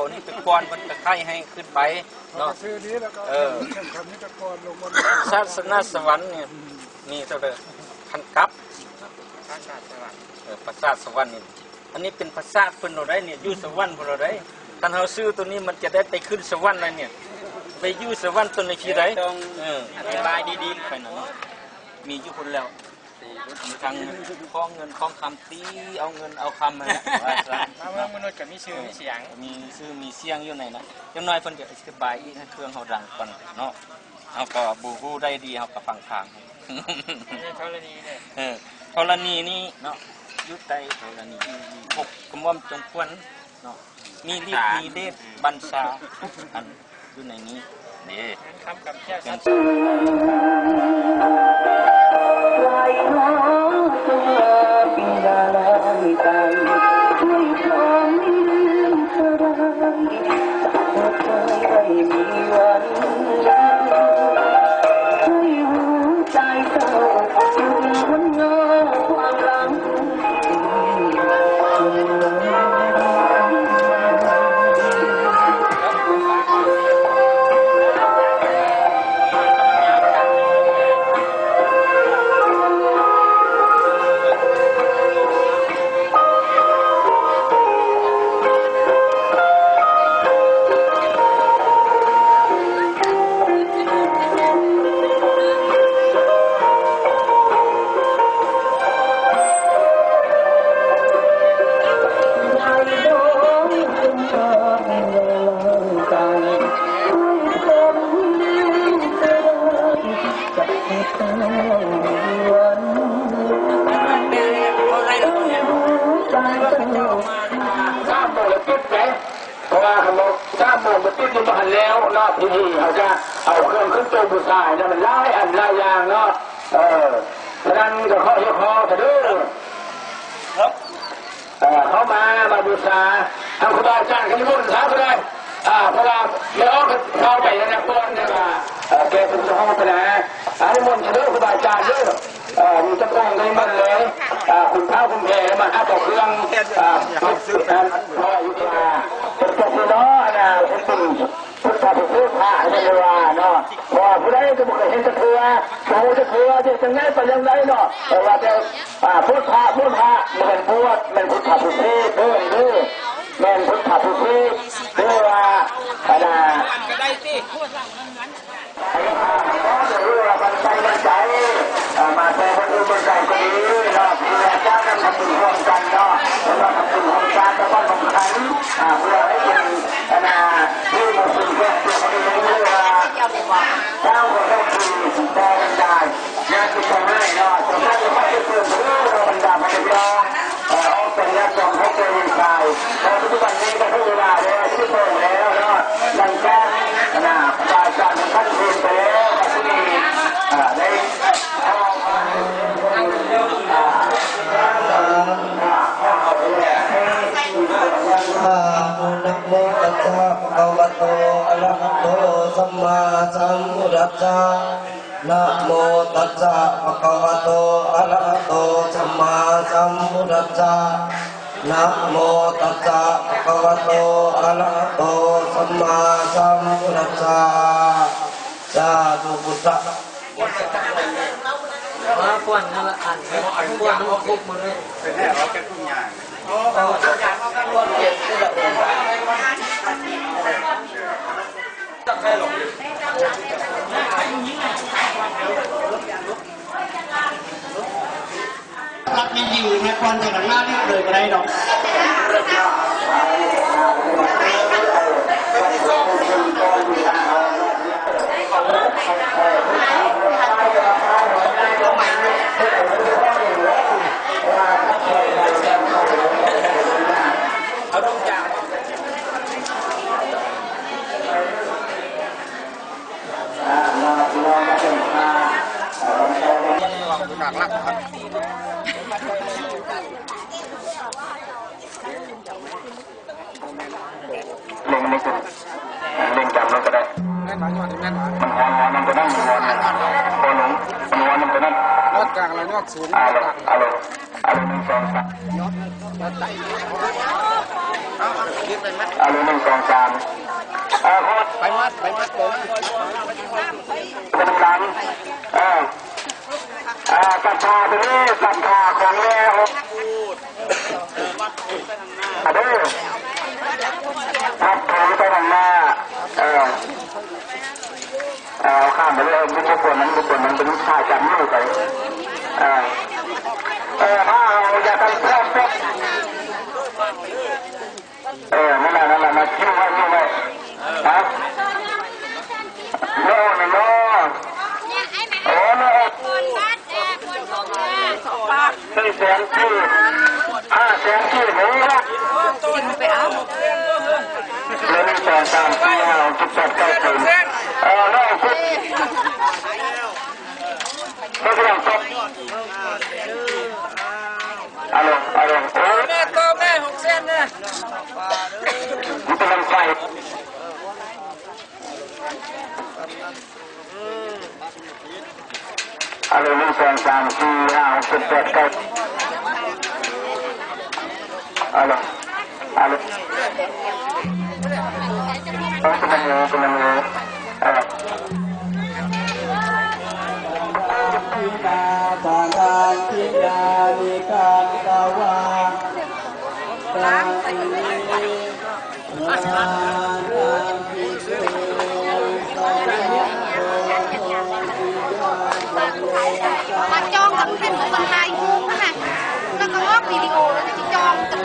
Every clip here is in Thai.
วรรค์เขาก็ได้เอาอันนี้ไปกวนมันตะไคร้ให้ขึ้นไปเราเนาะซื้อนี้แล้วก็เออแข่งขันนี้ตะกอนลงมาศาสนาสวรรค์เนี่ยมีเท่าเดิมพันกับเออปราสาทสวรรค์นี่อันนี้เป็นปราสาทเพิ่นเราได้เนี่ยอยู่สวรรค์เพิ่นเราได้คันเฮาซื้อตัวนี้มันจะได้ไปขึ้นสวรรค์เลยเนี่ยไปอยู่สวรรค์ตัวนี้ที่ไหนต้องเอออธิบายดีๆไปหน่อยมีอยู่คนแล้ว มีทั้งคล้องเงินคล้องคำตีเอาเงินเอาคำมาว่าซะมาเมืองมนุษย์กับมีชื่อมีเสียง มีชื่อมีเสียงอยู่ในนะจังน้อยเพิ่นจะอธิบายอีกเครื่องเฮาดังก่อนเนาะเฮาก็บูฮู้ได้ดีเฮาก็ฟังทางธรณีเนี่ยเออธรณีนี่เนาะยุใต้ธรณีพกกระหม่อมจงควรเนาะมีฤทธิ์มีเดชบัญชาอันอยู่ในนี้นี่คำกับเที่ วเสามโมงติดไหมเพราะว่าเขาบอกสามโมงมันติดอยู่บ้านแล้วเนาะทีนี้เขาจะเอาเครื่องขึ้นตัวบุษายนะมันไล่อันไล่ยางเนาะเออฉะนั้นก็ข้อเยอะคอเถอะเด้อเออเขามามาบูชาทางครูบาอาจารย์เขาจะพูดสาก็ได้อ่าเพราะว่าไม่ออกเข้าไปแล้วนะคนเนี่ยว่าเออแกเป็นเจ้าห้องไปนะอันนี้มนต์เถอะเด้อครูบาอาจารย์เด้อเออมีเจ้าของในมันเลย คุณเท้าคุณแพรมาหาต่อเครื่องอ่าซื้อนั้นพออยู่ที่มาตัวเนาะนะเป็นตุ่มพุทธะเป็นผู้พระนี่เลยว่าเนาะพอผู้ใดจะบอกเห็นจะเถื่อโตจะเถื่อจะจังไงไปยังไงเนาะแต่ว่าจะพุทธะพุทธะมันบวชมันพุทธะพุทธะเพิ่มเด้อแม่นพุทธะพุทธะเด้อว่าขนาด ก็ได้สิ ไอ้ข้าก็จะรู้ว่ามันใจมันใจอ่ามาแต่คนอื่นมันใจก็ดีเนาะพี่แม่ เจ้ากันทำบุญร่วมกันเนาะแล้วก็ทำบุญร่วมกันแล้วก็สำคัญอ่าเพื่อให้เป็นนาดที่มันเป็นเพื่อเพื่อนคนอื่นเรื่องว่าเจ้าก็ต้องคือแต่กันได้งานที่ทำให้เนาะสำคัญจะไม่ได้เพื่อเพื่อเราบรรดาพนักงานเอ่อเอาเป็นนักจองให้เจอใจพอปัจจุบันนี้ก็ถึงเวลาแล้วที่เปิดแล้วเนาะหลังจากนะรายการของท่านเรีย มพุทธัสสะนะโมตัสสะภะคะวะโตอะระหะโตสัมมาสัมพุทธัสสะนะโมตัสสะภะคะวะโตอะระหะโตสัมมาสัมพุทธัสสะสาธุพุทธะมาป่วนนั่นละอันป่วนมาคุกมือเลยรักยังอยู่นะควันจากหลัง หน้าที่เลยก็ได้ดอก เอาทุกอย่าง เล็งไม่ขึ้นเล็งจำแล้วก็ได้ แม่นหลายย อดแม่นหลายมันอนหอนมันก็นั่งนอนนอหลงมันหอนมันก็นั่งยอดกลางอะไรยอดศูนย์อดละกลางอาละเอาละหนึ่งสองสามยอดไต่เอาเลยหนึ่งสองสามเอาโคตรไปมัดไปมัดผมเป็นหลังเอออ่าศรัทธาตรงนี้ศรัทธาของแม่ครับอะเด้อทับถงไปทางหน้าเออเอาข้ามไปเลยบุคคลนั้นบุคคลนั้นเป็นชายจับมือไปเออเออถ้าเราจะทำเพิ่มเพิ่มเออนั่นแหละนั่นแหละนะคิ้วไว้คิ้วไว้ฮะโน่นโน่น เนี่ยไอ้แม่ โอ้โน่น คนบ้านแจกคนของแม่สอง บาทสี่แสนที่ห้าแสนที่หนึ่งนะสิไปเอาหนึ่งสองสามสี่ห้าหกเจ็ดแปดเก้าสิบเออโน่นคุณไม่ต้องจบฮัลโหลฮัลโหลโอ้แม่โตแม่หกเส้นเนี่ยมันเป็นลำไส้ Allez, nous ensemble, Terima. กับแค่หนูมาถ่ายรูปนะแล้วก็ออกวิดีโอแล้วจะจองกับ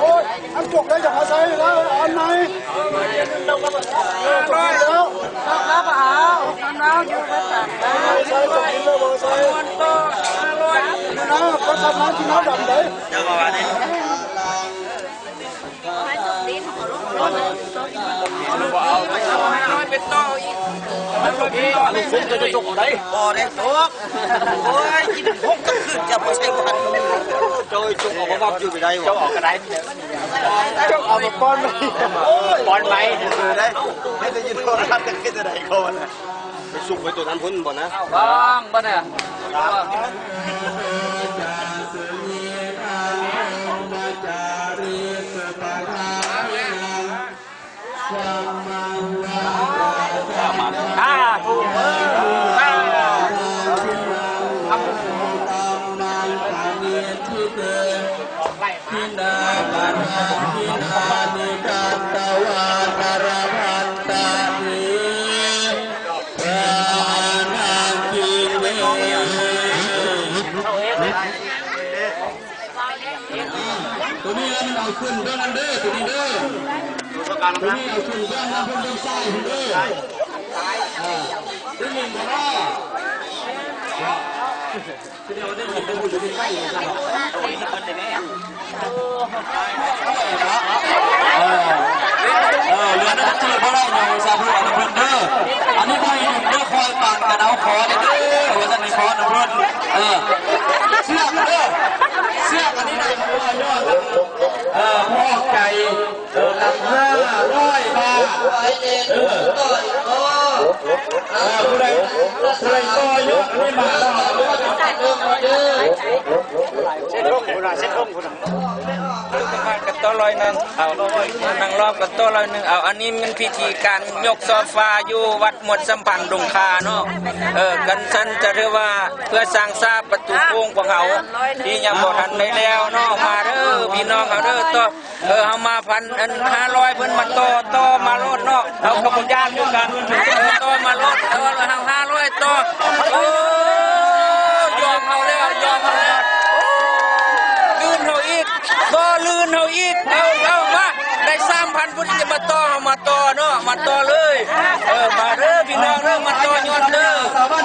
โอ้ยอันจกได้จากอาศัยแล้วอันไหนร้อยแล้วแล้วก็เอาน้ำอยู่ก็ตัดใส่ตรงนี้เลยบอกใส่ น้ำก็ทำน้ำที่น้ำดำเลยฟุ้งจะจะจกไหนบ่ได้ตกโอ้ยกินพกก็ขึ้นจะบ่ใช่พันโดยจุกออกมาอยู่ไปได้บ่ออกก ทิดาบาลาทิดานิการตาวาการพันตานิรานาคิเวตัวนี้มันเอาขึ้นเรื่องนั้นเด้อตัวนี้เด้อตัวนี้เอาขึ้นเรื่องนั้นเพิ่นเรื่องไส้เพิ่นเด้ออ่าตัวนี้ก็ว่า เออเออเรือนั้นชื่อเพราะเราอยู่ซาบุอันเพิ่นเด้ออันนี้ไม่หนึ่งเด้อคอยปั่นกันเอาคอเด้อว่าท่านในคอนะเพิ่นเออเสื้อเด้อเสื้ออันนี้ได้มาว่ายอดเออพวกไก่เออลำห้าร้อยบาทเออเออ ผู้ใดผู้ใดก็ยกอันนี้มาต่อเส้นร่งคุณเส้นร่งคุณมากันโต๊ะลอยหนึ่งเอานั่งรอบกันโต๊ะลอยหนึ่งเอาอันนี้มันพิธีการยกโซฟาอยู่วัดหมวดสัมพันธ์ดงคาเนาะเออกันสันจะเรียกว่าเพื่อสร้างทราบประตูโค้งของเขาที่ยังบ่ทันได้แล้วเนาะมาเด้อพี่น้องเอาเด้อต่อเออเฮามาพันอันห้าร้อยเพิ่นมาต่อต่อมาโลดเนาะเอาขบวนยานด้วยกัน พันพุ่นจะมาต่อมาต่อเนาะมาต่อเลยเออมาเด้อพี่น้องเด้อมาต่อย้อดเด้อ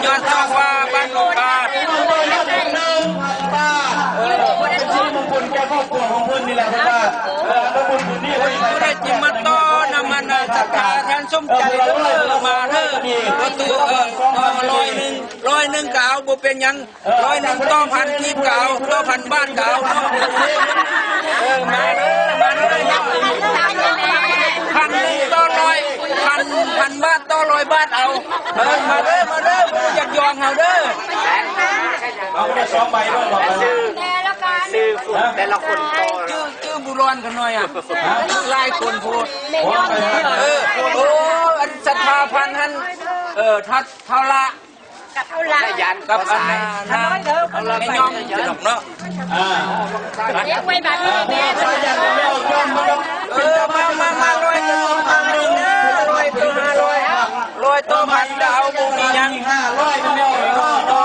ย้อดทางว่าบ้านหลวงพานเป็นชื่อมงคลแก่ครอบครัวของเพื่อนนี่แหละเพราะว่าเออพระบุญคุณนี่ให้ผู้ได้จิมมาต่อน้ำมันศรัทธาท่านสมใจเด้อมาเด้อประตูเออต่อมาร้อยหนึ่งร้อยหนึ่งก็เอาบ่เป็นยังร้อยหนึ่งต่อพันทีเก่าต่อพันบ้านเก่าเนาะเออมาเด้อมาเด้อ พันหนึ่งต่อร้อยพันพันพันบาทต่อร้อยบาทเอาเออมาเด้อ มาเด้อบ่อยากยองเฮาเด้อเอาไปได้สองใบด้วยบอกไปเลยซื้อฝุ่นแต่ละคนโตชื่อชื่อบุรอนกันหน่อยอะหลายคนพูดโอ้ไปให้เออโอ้อันศรัทธาพันท่านเออทัดเท่าละยันกักับบอันสายนาไม่ยอมจะดอกเนาะอ่าเออมามามาร้อย ตัวพันดาวบุมียังห้าร้อยเป็นเดียต่อต่อ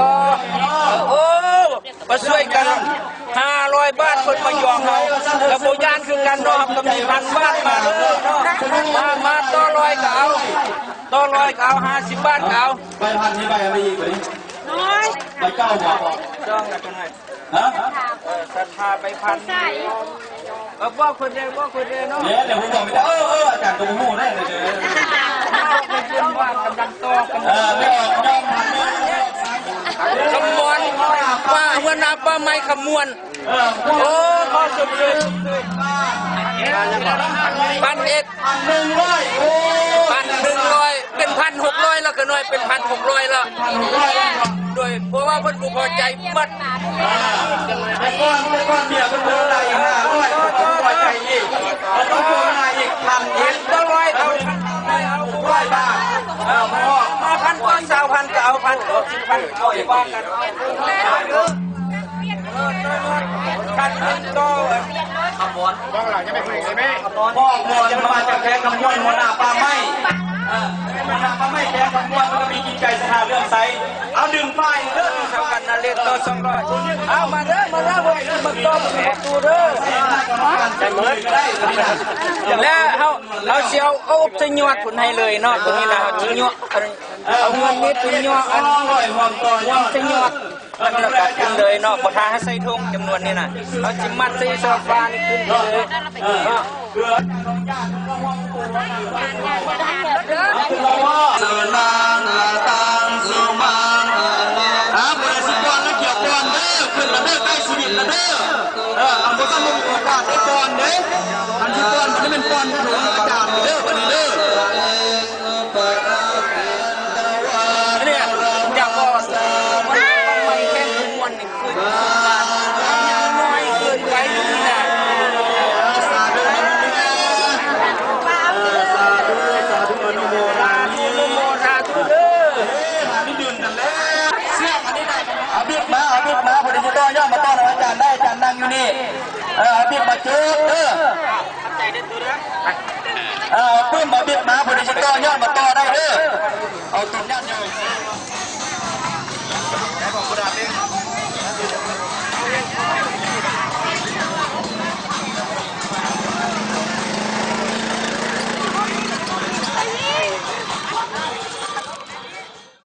ต่อโอ้มาช่วยกันห้าร้อยบาทคนมายอมเรากับโบยานคือกันเนาะกับมีพันบาทมาเลยมามาต่อร้อยเก็เอาต่อร้อยเก็เอาห้าสิบบาทก็เอาใบพันนี่ใบอะไรอีกเลยใบเก้าบอกบอกจ้องกันจังไงฮะเออศรัทธาไปพันเออบอกคนเดียวบอกคนเดียวเนาะเดี๋ยวเดี๋ยวผมบอกไม่ได้เออเอออาจารย์ตัวมูได้เลย เดี๋ยวเป็นเรื่อนเออไม่ออกยอมพันขมวนป้าหัวหน้าป้าไม้ขมวนโอ้ข้อสุดเลยพันเอ็ดหนึ่งร้อยพันหนึ่งร้อยเป็นพันหกร้อยแล้วก็น้อยเป็นพันหกร้อยแล้วโดยเพราะว่าเพิ่นบ่พอใจมัดแต่ก้อนแต่ก้อนเบียร์เป็นเบอร์อะไรห้าร้อยต้องปล่อใจอีกมันต้องโกงมาอีกพันเอ็ดต้องร้อยเอา พันเอาพันเอาสิบพันเอาอีกว่ากันพันหนึ่งก็พ่อมวนมาจากแกงคำมวนหัวหน้าปลาไม้เออหัวหน้าปลาไม้แกงคำมวนมันก็มีกินใจสหาเรื่องไซเอาดึงป้ายเด้อสำคัญนะเลขต่อสองร้อยเอามาเด้อมาเด้อมามาต่อมาดูเด้อจะเหมือนก็ได้แล้วเขาเขาเชียวเอาอุปจะยอดผลให้เลยเนาะตรงนี้นะเขาจะยอดเอาเงินนิดจะยอดอันร้อยห่วงต่อยยอดจะยอดมันแล้วก็ขึ้นเลยเนาะบ่ทาให้ใส่ถุงจำนวนนี้น่ะเขาจิมัดใส่โซฟานี่ขึ้นเลยเนาะเกลือเดินมาตามสุมาหาบุญสิกรและเกี่ยวก่อนเด้อขึ้นละเด้อใกล้ชีวิตละเด้อเออเอาบ่ต้องมีโอกาสได้ก่อนเด้อันที่ก่อนมันเป็นก่อนถูกอา อยู่นี่เออเอบิ๊กมาจุดเด้อเออเอาปื้มมาบิ๊กมาพอดีจะต่อยอดมาต่อได้เด้อเอาตุ่มยัดเลย